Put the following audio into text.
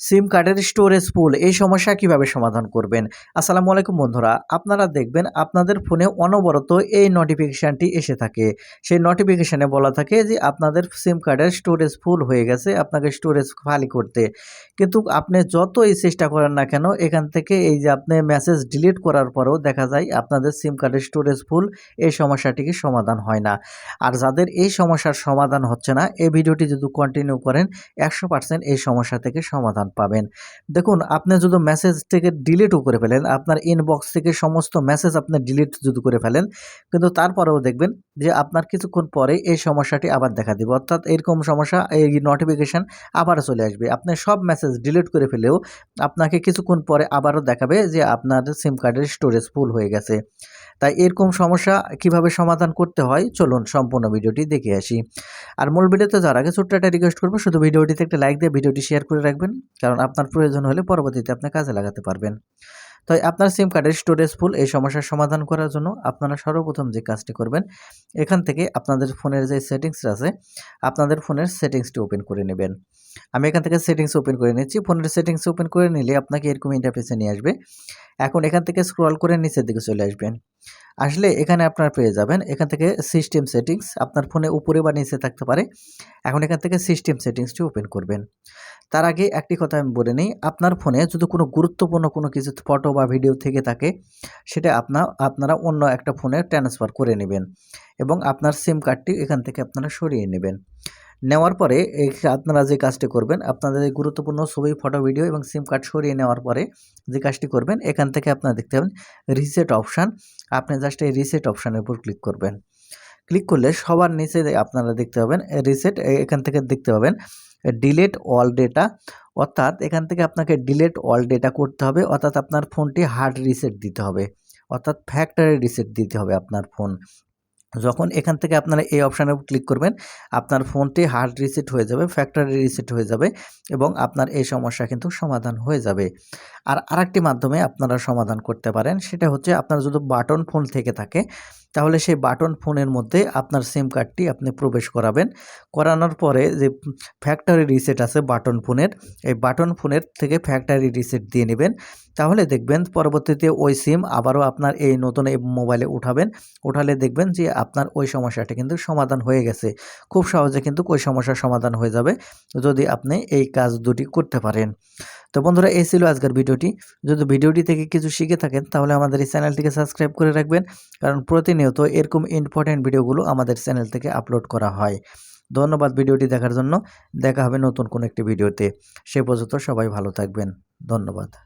সিম কার্ডের storage full এই সমস্যা কীভাবে সমাধান করবেন? আসসালামু আলাইকুম বন্ধুরা, আপনারা দেখবেন আপনাদের ফোনে অনবরত এই নোটিফিকেশানটি এসে থাকে। সেই নোটিফিকেশানে বলা থাকে যে আপনাদের সিম কার্ডের স্টোরেজ ফুল হয়ে গেছে, আপনাকে স্টোরেজ খালি করতে। কিন্তু আপনি যতই চেষ্টা করেন না কেন, এখান থেকে এই যে আপনি মেসেজ ডিলিট করার পরেও দেখা যায় আপনাদের সিম কার্ডের স্টোরেজ ফুল এই সমস্যাটিকে সমাধান হয় না। আর যাদের এই সমস্যার সমাধান হচ্ছে না, এই ভিডিওটি যদি কন্টিনিউ করেন, একশো এই সমস্যা থেকে সমাধান পাবেন। দেখুন, আপনি যদি মেসেজ থেকে ডিলিটও করে ফেলেন, আপনার ইনবক্স থেকে সমস্ত মেসেজ আপনি ডিলিট যদি করে ফেলেন, কিন্তু তারপরেও দেখবেন যে আপনার কিছুক্ষণ পরে এই সমস্যাটি আবার দেখা দিবে। অর্থাৎ এরকম সমস্যা, এই নোটিফিকেশান আবার চলে আসবে। আপনি সব মেসেজ ডিলিট করে ফেলেও আপনাকে কিছুক্ষণ পরে আবারও দেখাবে যে আপনার সিম কার্ডের স্টোরেজ ফুল হয়ে গেছে। তাই এরকম সমস্যা কীভাবে সমাধান করতে হয়? চলুন সম্পূর্ণ ভিডিওটি দেখে আসি। আর মূল ভিডিওতে যাওয়ার আগে ছোট্ট একটা রিকোয়েস্ট করব। শুধু ভিডিওটিতে একটা লাইক দিয়ে ভিডিওটি শেয়ার করে রাখবেন। কারণ আপনার প্রয়োজন হলে পরবর্তীতে আপনি কাজে লাগাতে পারবেন। তাই আপনার সিম কার্ডের স্টোরেজ ফুল এই সমস্যার সমাধান করার জন্য আপনারা সর্বপ্রথম যে কাজটি করবেন, এখান থেকে আপনাদের ফোনের যে সেটিংস আছে, আপনাদের ফোনের সেটিংসটি ওপেন করে নেবেন। আমি এখান থেকে সেটিংস ওপেন করে নিচ্ছি। ফোনের সেটিংস ওপেন করে নিলে আপনাকে এরকম ইন্টারফেসে নিয়ে আসবে। এখন এখান থেকে স্ক্রল করে নিচের দিকে চলে আসবেন। আসলে এখানে আপনার পেয়ে যাবেন। এখান থেকে সিস্টেম সেটিংস আপনার ফোনে উপরে বা নিচে থাকতে পারে। এখন এখান থেকে সিস্টেম সেটিংসটি ওপেন করবেন। তার আগে একটি কথা আমি বলে নিই, আপনার ফোনে যদি কোনো গুরুত্বপূর্ণ কোনো কিছু ফটো বা ভিডিও থেকে থাকে, সেটা আপনার আপনারা অন্য একটা ফোনে ট্রান্সফার করে নেবেন এবং আপনার সিম কার্ডটি এখান থেকে আপনারা সরিয়ে নেবেন। নেওয়ার পরে আপনারা যে কাজটি করবেন, আপনাদের গুরুত্বপূর্ণ ছবি ফটো ভিডিও এবং সিম কার্ড সরিয়ে নেওয়ার পরে যে কাজটি করবেন, এখান থেকে আপনারা দেখতে পাবেন রিসেট অপশান আপনি জাস্ট এই রিসেট অপশানের উপর ক্লিক করবেন। ক্লিক করলে সবার নিচে আপনারা দেখতে পাবেন রিসেট এখান থেকে দেখতে পাবেন ডিলেট অল ডেটা অর্থাৎ এখান থেকে আপনাকে ডিলেট অল ডেটা করতে হবে, অর্থাৎ আপনার ফোনটি হার্ড রিসেট দিতে হবে। অর্থাৎ ফ্যাক্টরি রিসেট দিতে হবে আপনার ফোন যখন এখান থেকে আপনারা এই অপশানে ক্লিক করবেন, আপনার ফোনটি হার্ড রিসেট হয়ে যাবে ফ্যাক্টরি রিসেট হয়ে যাবে এবং আপনার এই সমস্যা কিন্তু সমাধান হয়ে যাবে। আর আরেকটি মাধ্যমে আপনারা সমাধান করতে পারেন, সেটা হচ্ছে আপনার যদি বাটন ফোন থেকে থাকে তাহলে সেই বাটন ফোনের মধ্যে আপনার সিম কার্ডটি আপনি প্রবেশ করাবেন। করানোর পরে যে ফ্যাক্টরি রিসেট আছে বাটন ফোনের, এই বাটন ফোনের থেকে ফ্যাক্টরি রিসেট দিয়ে নেবেন। তাহলে দেখবেন পরবর্তীতে ওই সিম আবারও আপনার এই নতুন এই মোবাইলে উঠাবেন। উঠালে দেখবেন যে আপনার ওই সমস্যাটা কিন্তু সমাধান হয়ে গেছে। খুব সহজে কিন্তু ওই সমস্যার সমাধান হয়ে যাবে যদি আপনি এই কাজ দুটি করতে পারেন। তো বন্ধুরা, এই ছিল আজকের ভিডিওটি। যদি ভিডিওটি থেকে কিছু শিখে থাকেন, তাহলে আমাদের এই চ্যানেলটিকে সাবস্ক্রাইব করে রাখবেন। কারণ প্রতিনিয়ত এরকম ইম্পর্ট্যান্ট ভিডিওগুলো আমাদের চ্যানেল থেকে আপলোড করা হয়। ধন্যবাদ ভিডিওটি দেখার জন্য। দেখা হবে নতুন কোনো একটি ভিডিওতে। সে পর্যন্ত সবাই ভালো থাকবেন। ধন্যবাদ।